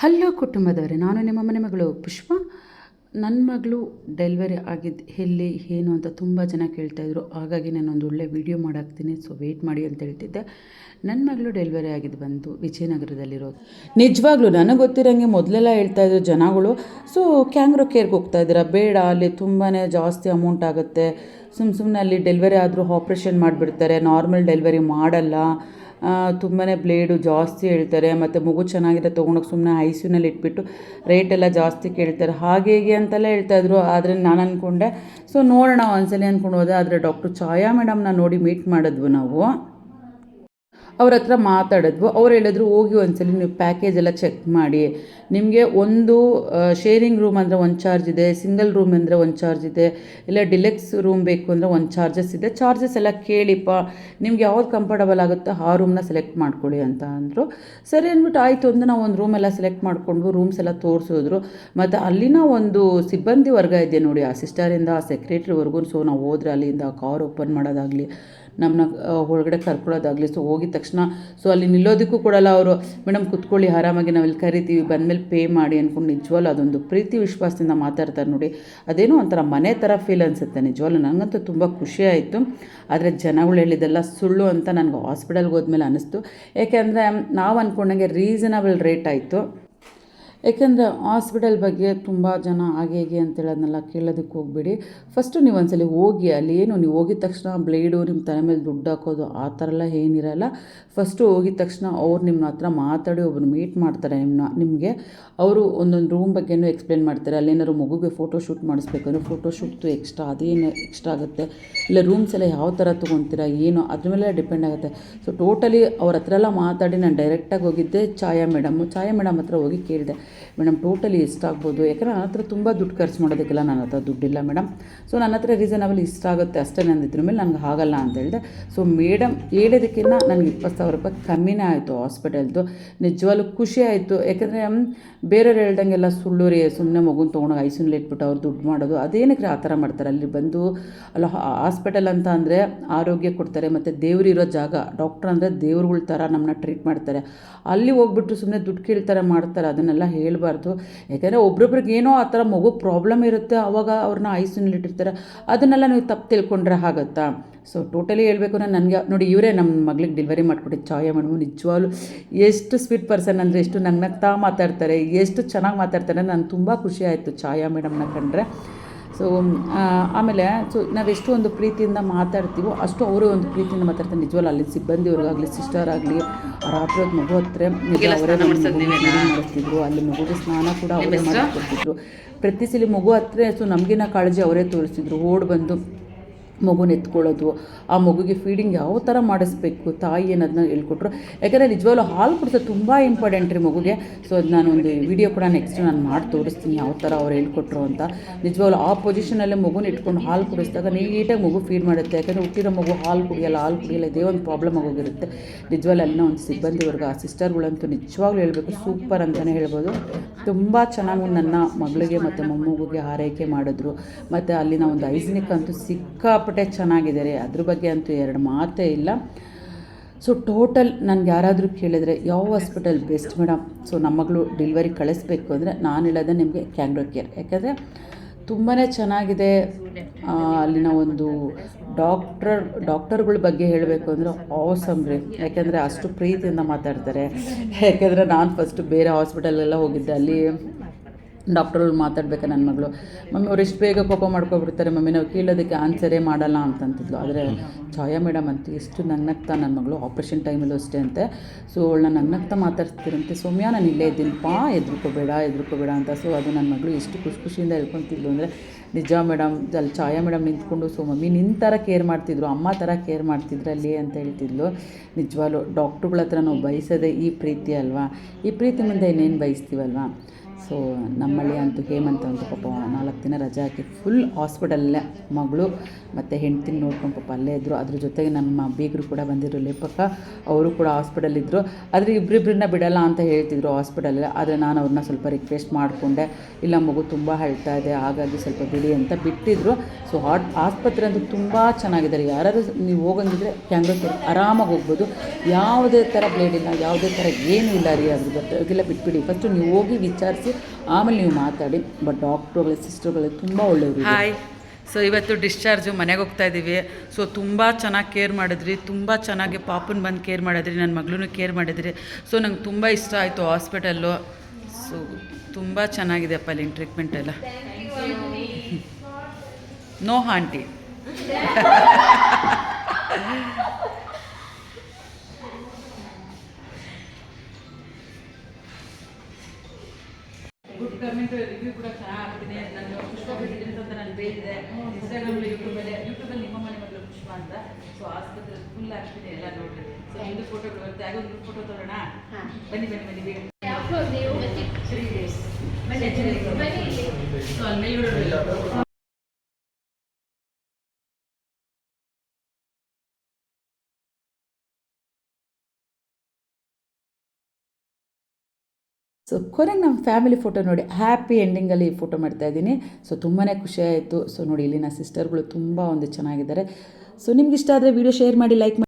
Hello ಕುಟುಂಬದವರೇ, ನಾನು ನಿಮ್ಮ ಮನೆ ಮಗಳು ಪುಷ್ಪ. ನನ್ನ ಮಗಳು ಡೆಲಿವರಿ ಆಗಿದ್ದು ಎಲ್ಲಿ, ಏನು ಅಂತ ತುಂಬ ಜನ ಕೇಳ್ತಾಯಿದ್ರು ಹಾಗಾಗಿ ನಾನೊಂದು ಒಳ್ಳೆ ವೀಡಿಯೋ ಮಾಡಾಕ್ತೀನಿ, ಸೊ ವೆಯ್ಟ್ ಮಾಡಿ ಅಂತ ಹೇಳ್ತಿದ್ದೆ. ನನ್ನ ಮಗಳು ಡೆಲಿವರಿ ಆಗಿದ್ದು ಬಂತು ವಿಜಯನಗರದಲ್ಲಿರೋದು. ನಿಜವಾಗ್ಲೂ ನನಗೆ ಗೊತ್ತಿರೋಂಗೆ ಮೊದಲೆಲ್ಲ ಹೇಳ್ತಾಯಿದ್ರು ಜನಗಳು. ಸೊ ಕ್ಯಾಂಗ್ರೋ ಕೇರ್ಗೆ ಹೋಗ್ತಾ ಇದ್ದೀರಾ? ಬೇಡ, ಅಲ್ಲಿ ತುಂಬಾ ಜಾಸ್ತಿ ಅಮೌಂಟ್ ಆಗುತ್ತೆ. ಸುಮ್ಮ ಸುಮ್ಮನೆ ಅಲ್ಲಿ ಡೆಲಿವರಿ ಆದರೂ ಆಪ್ರೇಷನ್ ಮಾಡಿಬಿಡ್ತಾರೆ. ನಾರ್ಮಲ್ ಡೆಲಿವರಿ ಮಾಡಲ್ಲ. ತುಂಬಾ ಬ್ಲೇಡು ಜಾಸ್ತಿ ಹೇಳ್ತಾರೆ, ಮತ್ತು ಮಗು ಚೆನ್ನಾಗಿದೆ ತೊಗೊಂಡೋಗಿ ಸುಮ್ಮನೆ ಐ ಸಿ ಯುನಲ್ಲಿ ಇಟ್ಬಿಟ್ಟು ರೇಟೆಲ್ಲ ಜಾಸ್ತಿ ಕೇಳ್ತಾರೆ. ಹಾಗೆ ಹೀಗೆ ಅಂತೆಲ್ಲ ಹೇಳ್ತಾಯಿದ್ರು ಆದರೆ ನಾನು ಅಂದ್ಕೊಂಡೆ ಸೊ ನೋಡೋಣ ಒಂದ್ಸಲಿ ಅಂದ್ಕೊಂಡು ಹೋದೆ, ಆದರೆ ಡಾಕ್ಟರ್ ಛಾಯಾ ಮೇಡಮ್ನ ನೋಡಿ ಮೀಟ್ ಮಾಡಿದ್ವು ನಾವು. ಅವ್ರ ಹತ್ರ ಮಾತಾಡಿದ್ವು. ಅವ್ರು ಹೇಳಿದ್ರು, ಹೋಗಿ ಒಂದ್ಸಲಿ ನೀವು ಪ್ಯಾಕೇಜ್ ಎಲ್ಲ ಚೆಕ್ ಮಾಡಿ. ನಿಮಗೆ ಒಂದು ಶೇರಿಂಗ್ ರೂಮ್ ಅಂದರೆ ಒಂದು ಚಾರ್ಜ್ ಇದೆ ಸಿಂಗಲ್ ರೂಮ್ ಅಂದರೆ ಒಂದು ಚಾರ್ಜ್ ಇದೆ, ಇಲ್ಲ ಡಿಲೆಕ್ಸ್ ರೂಮ್ ಬೇಕು ಅಂದರೆ ಒಂದು ಚಾರ್ಜಸ್ ಇದೆ. ಚಾರ್ಜಸ್ ಎಲ್ಲ ಕೇಳಿಪ್ಪ, ನಿಮ್ಗೆ ಯಾವ್ದು ಕಂಫರ್ಟಬಲ್ ಆಗುತ್ತೋ ಆ ರೂಮ್ನ ಸೆಲೆಕ್ಟ್ ಮಾಡ್ಕೊಳ್ಳಿ ಅಂತ ಅಂದರು. ಸರಿ ಅಂದ್ಬಿಟ್ಟು ಆಯಿತು ಅಂದರೆ ನಾವು ಒಂದು ರೂಮ್ ಎಲ್ಲ ಸೆಲೆಕ್ಟ್ ಮಾಡಿಕೊಂಡು ರೂಮ್ಸ್ ಎಲ್ಲ ತೋರಿಸಿದ್ರು. ಮತ್ತು ಅಲ್ಲಿನ ಒಂದು ಸಿಬ್ಬಂದಿ ವರ್ಗ ಇದೆ ನೋಡಿ, ಆ ಸಿಸ್ಟರಿಂದ ಆ ಸೆಕ್ರೆಟ್ರಿವರೆಗೂ ಸೊ ನಾವು ಹೋದ್ರೆ ಅಲ್ಲಿಂದ ಕಾರ್ ಓಪನ್ ಮಾಡೋದಾಗಲಿ ನಮ್ಮನ್ನ ಒಳಗಡೆ ಕರ್ಕೊಳ್ಳೋದಾಗಲಿ. ಸೊ ಹೋಗಿದ ತಕ್ಷಣ ಸೊ ಅಲ್ಲಿ ನಿಲ್ಲೋದಕ್ಕೂ ಕೊಡಲ್ಲ ಅವರು. ಮೇಡಮ್ ಕುತ್ಕೊಳ್ಳಿ, ಆರಾಮಾಗಿ ನಾವು ಇಲ್ಲಿ ಕರಿತೀವಿ. ಬಂದಮೇಲೆ ಪೇ ಮಾಡಿ ಅಂದ್ಕೊಂಡು ನಿಜವಲ್ಲ ಅದೊಂದು ಪ್ರೀತಿ ವಿಶ್ವಾಸದಿಂದ ಮಾತಾಡ್ತಾರೆ ನೋಡಿ. ಅದೇನೋ ಒಂಥರ ಮನೆ ಥರ ಫೀಲ್ ಅನಿಸುತ್ತೆ ನಿಜವಾಗ್ಲೂ. ನನಗಂತೂ ತುಂಬ ಖುಷಿ ಆಯಿತು. ಆದರೆ ಜನಗಳು ಹೇಳಿದ್ದೆಲ್ಲ ಸುಳ್ಳು ಅಂತ ನನಗೆ ಹಾಸ್ಪಿಟಲ್ಗೆ ಹೋದ್ಮೇಲೆ ಅನ್ನಿಸ್ತು ಏಕೆಂದರೆ ನಾವು ಅಂದ್ಕೊಂಡಂಗೆ ರೀಸನಬಲ್ ರೇಟ್ ಆಯಿತು. ಏಕೆಂದರೆ ಹಾಸ್ಪಿಟಲ್ ಬಗ್ಗೆ ತುಂಬ ಜನ ಹಾಗೆ ಹೇಗೆ ಅಂತೇಳೋದನ್ನೆಲ್ಲ ಕೇಳೋದಕ್ಕೆ ಹೋಗಬೇಡಿ. ಫಸ್ಟು ನೀವು ಒಂದ್ಸಲ ಹೋಗಿ, ಅಲ್ಲಿ ಏನು ನೀವು ಹೋಗಿದ ತಕ್ಷಣ ಬ್ಲೇಡು ನಿಮ್ಮ ತಲೆ ಮೇಲೆ ದುಡ್ಡು ಹಾಕೋದು, ಆ ಥರ ಎಲ್ಲ ಏನಿರಲ್ಲ. ಫಸ್ಟು ಹೋಗಿದ ತಕ್ಷಣ ಅವ್ರು ನಿಮ್ಮ ಹತ್ರ ಮಾತಾಡಿ ಒಬ್ಬರು ಮೀಟ್ ಮಾಡ್ತಾರೆ ನಿಮ್ಮನ್ನ ನಿಮಗೆ. ಅವರು ಒಂದೊಂದು ರೂಮ್ ಬಗ್ಗೆನೂ ಎಕ್ಸ್ಪ್ಲೇನ್ ಮಾಡ್ತಾರೆ. ಅಲ್ಲೇನಾದ್ರು ಮಗುಗೆ ಫೋಟೋ ಶೂಟ್ ಮಾಡಿಸ್ಬೇಕಂದ್ರೆ ಫೋಟೋ ಶೂಟ್ದು ಎಕ್ಸ್ಟ್ರಾ ಅದೇನು ಎಕ್ಸ್ಟ್ರಾ ಆಗುತ್ತೆ? ಇಲ್ಲ ರೂಮ್ಸ್ ಎಲ್ಲ ಯಾವ ಥರ ತೊಗೊತೀರಾ, ಏನು? ಅದ್ರ ಮೇಲೆ ಡಿಪೆಂಡ್ ಆಗುತ್ತೆ. ಸೊ ಟೋಟಲಿ ಅವ್ರ ಹತ್ರ ಎಲ್ಲ ಮಾತಾಡಿ, ನಾನು ಡೈರೆಕ್ಟಾಗಿ ಹೋಗಿದ್ದೆ, ಛಾಯಾ ಮೇಡಮ್ ಛಾಯಾ ಮೇಡಮ್ ಹತ್ರ ಹೋಗಿ ಕೇಳಿದೆ. ಮೇಡಮ್ ಟೋಟಲಿ ಎಷ್ಟಾಗ್ಬೋದು ಯಾಕಂದರೆ ನನ್ನ ಹತ್ರ ತುಂಬ ದುಡ್ಡು ಖರ್ಚು ಮಾಡೋದಕ್ಕೆಲ್ಲ ನನ್ನ ಹತ್ರ ದುಡ್ಡಿಲ್ಲ ಮೇಡಮ್. ಸೊ ನನ್ನ ಹತ್ರ ರೀಸನಬಲ್ ಇಷ್ಟ ಆಗುತ್ತೆ ಅಷ್ಟೇ ನಂದಿದ್ರ ಮೇಲೆ, ನನಗೆ ಆಗಲ್ಲ ಅಂತ ಹೇಳಿದೆ. ಸೊ ಮೇಡಮ್ ಹೇಳೋದಕ್ಕಿಂತ ನನಗೆ ಇಪ್ಪತ್ತು ಸಾವಿರ ರೂಪಾಯಿ ಕಮ್ಮಿನೇ ಆಯಿತು ಹಾಸ್ಪಿಟಲ್ದು ನಿಜವಾಗ್ಲೂ ಖುಷಿ ಆಯಿತು. ಯಾಕಂದರೆ ಬೇರೆಯವ್ರು ಹೇಳ್ದಂಗೆಲ್ಲ ಸುಳ್ಳು ರೀ ಸುಮ್ಮನೆ ಮಗುನ ತೊಗೊಂಡೋಗಿ ಐಸಿನಲ್ಲಿ ಇಟ್ಬಿಟ್ಟು ಅವ್ರು ದುಡ್ಡು ಮಾಡೋದು. ಅದೇನಕ್ಕೆ ಆ ಥರ ಮಾಡ್ತಾರೆ? ಅಲ್ಲಿ ಬಂದು, ಅಲ್ಲ ಹಾಸ್ಪಿಟಲ್ ಅಂತ ಅಂದರೆ ಆರೋಗ್ಯ ಕೊಡ್ತಾರೆ, ಮತ್ತು ದೇವರಿರೋ ಜಾಗ. ಡಾಕ್ಟ್ರ್ ಅಂದರೆ ದೇವ್ರುಗಳ ಥರ ನಮ್ಮನ್ನ ಟ್ರೀಟ್ ಮಾಡ್ತಾರೆ. ಅಲ್ಲಿ ಹೋಗ್ಬಿಟ್ಟು ಸುಮ್ಮನೆ ದುಡ್ಡು ಕೇಳ್ತಾರೆ, ಮಾಡ್ತಾರೆ. ಅದನ್ನೆಲ್ಲ ಹೇಳಬಾರ್ದು. ಯಾಕೆಂದರೆ ಒಬ್ರೊಬ್ರಿಗೆ ಏನೋ ಆ ಥರ ಮಗು ಪ್ರಾಬ್ಲಮ್ ಇರುತ್ತೆ ಆವಾಗ ಅವ್ರನ್ನ ಇಟ್ಟಿರ್ತಾರೆ. ಅದನ್ನೆಲ್ಲ ನೀವು ತಪ್ಪು ತಿಳ್ಕೊಂಡ್ರೆ ಆಗುತ್ತಾ? ಸೊ ಟೋಟಲಿ ಹೇಳಬೇಕು ಅಂದರೆ ನನಗೆ, ನೋಡಿ ಇವರೇ ನಮ್ಮ ಮಗಳಿಗೆ ಡೆಲಿವರಿ ಮಾಡಿಕೊಟ್ಟಿದ್ದು ಚಾಯ ಮೇಡಮ್ ನಿಜವಾಗ್ಲೂ ಎಷ್ಟು ಸ್ವೀಟ್ ಪರ್ಸನ್ ಅಂದರೆ ಎಷ್ಟು ನಂಗೆ ನಗ್ತಾ ಮಾತಾಡ್ತಾರೆ, ಎಷ್ಟು ಚೆನ್ನಾಗಿ ಮಾತಾಡ್ತಾರೆ, ನಾನು ತುಂಬ ಖುಷಿ ಆಯಿತು ಛಾಯಾ ಮೇಡಮ್ನ ಕಂಡ್ರೆ. ಸೊ ಆಮೇಲೆ ಸೊ ನಾವೆಷ್ಟು ಒಂದು ಪ್ರೀತಿಯಿಂದ ಮಾತಾಡ್ತೀವೋ ಅಷ್ಟು ಅವರು ಒಂದು ಪ್ರೀತಿಯಿಂದ ಮಾತಾಡ್ತಾರೆ. ನಿಜವಲ್ಲ ಅಲ್ಲಿ ಸಿಬ್ಬಂದಿಯವ್ರಿಗಾಗಲಿ ಸಿಸ್ಟರ್ ಆಗಲಿ ರಾತ್ರಿ ಹೊತ್ತು ಮಗು ಹತ್ರ ಅವರೇ ಮಾಡಿಸ್ತಿದ್ರು. ಅಲ್ಲಿ ಮಗುಗೆ ಸ್ನಾನ ಕೂಡ ಅವರೇ ಮಾಡಿಕೊಡ್ತಿದ್ರು ಪ್ರತಿ ಸಲ ಮಗು ಹತ್ರ ಸೊ ನಮಗಿನ ಕಾಳಜಿ ಅವರೇ ತೋರಿಸ್ತಿದ್ರು. ಓಡ್ ಬಂದು ಮಗುನ ಎತ್ಕೊಳ್ಳೋದು, ಆ ಮಗುಗೆ ಫೀಡಿಂಗ್ ಯಾವ ಥರ ಮಾಡಿಸ್ಬೇಕು, ತಾಯಿ ಅನ್ನೋದನ್ನ ಹೇಳ್ಕೊಟ್ರು. ಯಾಕಂದರೆ ನಿಜವಾಗ್ಲೂ ಹಾಲು ಕುಡಿಸೋದು ತುಂಬ ಇಂಪಾರ್ಟೆಂಟ್ ರೀ ಮಗುಗೆ. ಸೊ ಅದು ನಾನು ಒಂದು ವಿಡಿಯೋ ಕೂಡ ನೆಕ್ಸ್ಟ್ ನಾನು ಮಾಡಿ ತೋರಿಸ್ತೀನಿ ಯಾವ ಥರ ಅವ್ರು ಹೇಳ್ಕೊಟ್ರು ಅಂತ. ನಿಜವಾಗ್ಲೂ ಆ ಪೊಸಿಷನಲ್ಲೇ ಮಗುನ ಇಟ್ಕೊಂಡು ಹಾಲು ಕುಡಿಸಿದಾಗ ನೀಟಾಗಿ ಮಗು ಫೀಡ್ ಮಾಡುತ್ತೆ. ಯಾಕಂದರೆ ಹುಟ್ಟಿರೋ ಮಗು ಹಾಲು ಕುಡಿಯಲ್ಲ ಹಾಲು ಕುಡಿಯಲ್ಲ, ಇದೇ ಒಂದು ಪ್ರಾಬ್ಲಮ್ ಆಗೋಗಿರುತ್ತೆ. ನಿಜವಾಗ್ಲೂ ಅಲ್ಲಿನ ಒಂದು ಸಿಬ್ಬಂದಿ ವರ್ಗ ಆ ಸಿಸ್ಟರ್ಗಳಂತೂ ನಿಜವಾಗ್ಲೂ ಹೇಳಬೇಕು ಸೂಪರ್ ಅಂತಲೇ ಹೇಳ್ಬೋದು. ತುಂಬ ಚೆನ್ನಾಗಿ ನನ್ನ ಮಗಳಿಗೆ ಮತ್ತು ಮೊಮ್ಮಗುಗೆ ಆರೈಕೆ ಮಾಡಿದ್ರು. ಮತ್ತು ಅಲ್ಲಿನ ಒಂದು ಐಸ್ನಿಕ್ ಅಂತೂ ಸಿಕ್ಕಾಪಟ್ಟೆ ಚೆನ್ನಾಗಿದೆ ಅದ್ರ ಬಗ್ಗೆ ಅಂತೂ ಎರಡು ಮಾತೇ ಇಲ್ಲ. ಸೊ ಟೋಟಲ್ ನನಗೆ ಯಾರಾದರೂ ಕೇಳಿದರೆ, ಯಾವ ಹಾಸ್ಪಿಟಲ್ ಬೆಸ್ಟ್ ಮೇಡಮ್ ಸೊ ನಮ್ಮ ಮಗಳು ಡೆಲಿವರಿ ಕಳಿಸ್ಬೇಕು ಅಂದರೆ ನಾನು ಹೇಳೋದೇ ನಿಮಗೆ ಕ್ಯಾಂಗ್ರೋ ಕೇರ್ ಯಾಕೆಂದರೆ ತುಂಬಾ ಚೆನ್ನಾಗಿದೆ. ಅಲ್ಲಿನ ಒಂದು ಡಾಕ್ಟರ್ ಡಾಕ್ಟರ್ಗಳ ಬಗ್ಗೆ ಹೇಳಬೇಕು ಅಂದರೆ ಆಸಮ್ ರೀ. ಯಾಕೆಂದರೆ ಅಷ್ಟು ಪ್ರೀತಿಯಿಂದ ಮಾತಾಡ್ತಾರೆ. ಯಾಕೆಂದರೆ ನಾನು ಫಸ್ಟು ಬೇರೆ ಹಾಸ್ಪಿಟಲೆಲ್ಲ ಹೋಗಿದ್ದೆ, ಅಲ್ಲಿ ಡಾಕ್ಟ್ರುಗಳು ಮಾತಾಡ್ಬೇಕು ನನ್ನ ಮಗಳು? ಮಮ್ಮಿ ಅವ್ರು ಎಷ್ಟು ಬೇಗ ಕೋಪ ಮಾಡ್ಕೊಬಿಡ್ತಾರೆ ಮಮ್ಮಿ, ನಾವು ಕೇಳೋದಕ್ಕೆ ಆನ್ಸರೇ ಮಾಡಲ್ಲ ಅಂತಂತಿದ್ಲು. ಆದರೆ ಛಾಯಾ ಮೇಡಮ್ ಅಂತ ಎಷ್ಟು ನನ್ನಗ್ತಾ ನನ್ನ ಮಗಳು, ಆಪ್ರೇಷನ್ ಟೈಮಲ್ಲೂ ಅಷ್ಟೇ ಅಂತೆ. ಸೊ ಅವಳನ್ನ ನಗ್ನಗ್ತಾ ಮಾತಾಡ್ತಿರಂತೆ ಸೌಮ್ಯ ನಾನು ಇಲ್ಲೇ ಇದ್ದೀನಿ, ಪಾ, ಎದ್ರುಕೋಬೇಡ ಎದ್ರುಕೋಬೇಡ ಅಂತ. ಸೊ ಅದು ನನ್ನ ಮಗಳು ಎಷ್ಟು ಖುಷಿ ಖುಷಿಯಿಂದ ಹೇಳ್ಕೊತಿದ್ಲು ಅಂದರೆ, ನಿಜ ಮೇಡಮ್, ಅಲ್ಲಿ ಛಾಯಾ ಮೇಡಮ್ ನಿಂತ್ಕೊಂಡು, ಸೊ ಮಮ್ಮಿ ನಿನ್ನ ಥರ ಕೇರ್ ಮಾಡ್ತಿದ್ರು, ಅಮ್ಮ ಥರ ಕೇರ್ ಮಾಡ್ತಿದ್ರು ಅಲ್ಲಿ ಅಂತ ಹೇಳ್ತಿದ್ಲು. ನಿಜವಾಗ್ಲೂ, ಡಾಕ್ಟ್ರುಗಳ ಹತ್ರ ನಾವು ಬಯಸೋದೇ ಈ ಪ್ರೀತಿ ಅಲ್ವಾ? ಈ ಪ್ರೀತಿ ಮುಂದೆ ಇನ್ನೇನು ಬಯಸ್ತೀವಲ್ವಾ? ಸೊ ನಮ್ಮಲ್ಲಿ ಅಂತೂ ಹೇಮಂತ ಅಂತ ಪಾಪ ನಾಲ್ಕು ದಿನ ರಜೆ ಹಾಕಿ ಫುಲ್ ಹಾಸ್ಪಿಟಲ್ಲೇ ಮಗಳು ಮತ್ತು ಹೆಂಡ್ತಿನ ನೋಡ್ಕೊಂಡು ಪಾಪ ಅಲ್ಲೇ ಇದ್ದರು ಅದ್ರ ಜೊತೆಗೆ ನಮ್ಮ ಬೀಗರು ಕೂಡ ಬಂದಿದ್ರು. ಲೇಪಕ್ಕ ಅವರು ಕೂಡ ಹಾಸ್ಪಿಟಲಿದ್ದರು ಆದರೆ ಇಬ್ಬರಿಬ್ಬರನ್ನ ಬಿಡಲ್ಲ ಅಂತ ಹೇಳ್ತಿದ್ರು ಹಾಸ್ಪಿಟಲಲ್ಲಿ ಆದರೆ ನಾನು ಅವ್ರನ್ನ ಸ್ವಲ್ಪ ರಿಕ್ವೆಸ್ಟ್ ಮಾಡಿಕೊಂಡೆ. ಇಲ್ಲ, ಮಗು ತುಂಬ ಹೇಳ್ತಾ ಇದೆ. ಹಾಗಾಗಿ ಸ್ವಲ್ಪ ಬಿಡಿ ಅಂತ ಬಿಟ್ಟಿದ್ರು. ಸೊ ಹಾಟ್ ಆಸ್ಪತ್ರೆ ಅಂತೂ ತುಂಬ ಚೆನ್ನಾಗಿದ್ದಾರೆ ಯಾರಾದರೂ ನೀವು ಹೋಗಂಗಿದ್ರೆ ಕ್ಯಾಂಗ್ರೋ ಆರಾಮಾಗಿ ಹೋಗ್ಬೋದು. ಯಾವುದೇ ಥರ ಬ್ಲೇಡ್ ಇಲ್ಲ, ಯಾವುದೇ ಥರ ಏನೂ ಇಲ್ಲ ರೀ ಅದ್ರ ಬಗ್ಗೆಲ್ಲ ಬಿಟ್ಬಿಡಿ. ಫಸ್ಟು ನೀವು ಹೋಗಿ ವಿಚಾರಿಸಿ. ಆಮೇಲೆ ನೀವು ಮಾತಾಡಿ ಬಟ್ ಡಾಕ್ಟ್ರುಗಳು ಸಿಸ್ಟರ್ಗಳು ತುಂಬ ಒಳ್ಳೆಯವರು ಹಾಯ್ ಸೊ ಇವತ್ತು ಡಿಸ್ಚಾರ್ಜು ಮನೆಗೆ ಹೋಗ್ತಾ ಇದ್ದೀವಿ ಸೊ ತುಂಬ ಚೆನ್ನಾಗಿ ಕೇರ್ ಮಾಡಿದ್ರಿ ತುಂಬ ಚೆನ್ನಾಗಿ ಪಾಪನ ಬಂದು ಕೇರ್ ಮಾಡಿದ್ರಿ ನನ್ನ ಮಗಳೂ ಕೇರ್ ಮಾಡಿದ್ರಿ. ಸೊ ನಂಗೆ ತುಂಬ ಇಷ್ಟ ಆಯಿತು ಹಾಸ್ಪಿಟಲ್ಲು ಸೊ ತುಂಬ ಚೆನ್ನಾಗಿದೆ ಅಪ್ಪ ಅಲ್ಲಿನ ಟ್ರೀಟ್ಮೆಂಟ್ ಎಲ್ಲ. ನೋ ಆಂಟಿ ಅಂತ ಇನ್ಸ್ಟಾಗ್ರಾಮ್ ಯೂಟ್ಯೂಬ್ ಇನ್ಸ್ಟಾಗ್ರಾಮ್ ಯೂಟ್ಯೂಬಲ್ಲಿ ಯೂಟ್ಯೂಬಲ್ಲಿ ನಿಮ್ಮ ಮನೆ ಮಗಳು ಪುಷ್ಪ ಅಂತ. ಸೊ ಆಸ್ಪತ್ರೆ ಫುಲ್ ಆಗ್ತಿದೆ ಎಲ್ಲ ನೋಡ್ರಿ. ಸೊ ಒಂದು ಫೋಟೋ ಬರುತ್ತೆ. ಹಾಗೆ ಒಂದು ಫೋಟೋ ತೋರೋಣ? ಬನ್ನಿ ಬನ್ನಿ ಬನ್ನಿ ಬೇಗ ತ್ರೀ ಡೇಸ್ ಬನ್ನಿ ಸೊ ಅಲ್ಲಿ ಮೇಲ್ಗಡೆ ಸೊ ಕೊನೆಗೆ ನಮ್ಮ ಫ್ಯಾಮಿಲಿ ಫೋಟೋ ನೋಡಿ ಹ್ಯಾಪಿ ಎಂಡಿಂಗಲ್ಲಿ ಫೋಟೋ ಮಾಡ್ತಾ ಇದ್ದೀನಿ. ಸೊ ತುಂಬಾ ಖುಷಿ ಆಯಿತು. ಸೊ ನೋಡಿ, ಇಲ್ಲಿನ ಸಿಸ್ಟರ್ಗಳು ತುಂಬ ಒಂದು ಚೆನ್ನಾಗಿದ್ದಾರೆ. ಸೊ ನಿಮ್ಗೆ ಇಷ್ಟ ಆದರೆ ವಿಡಿಯೋ ಶೇರ್ ಮಾಡಿ ಲೈಕ್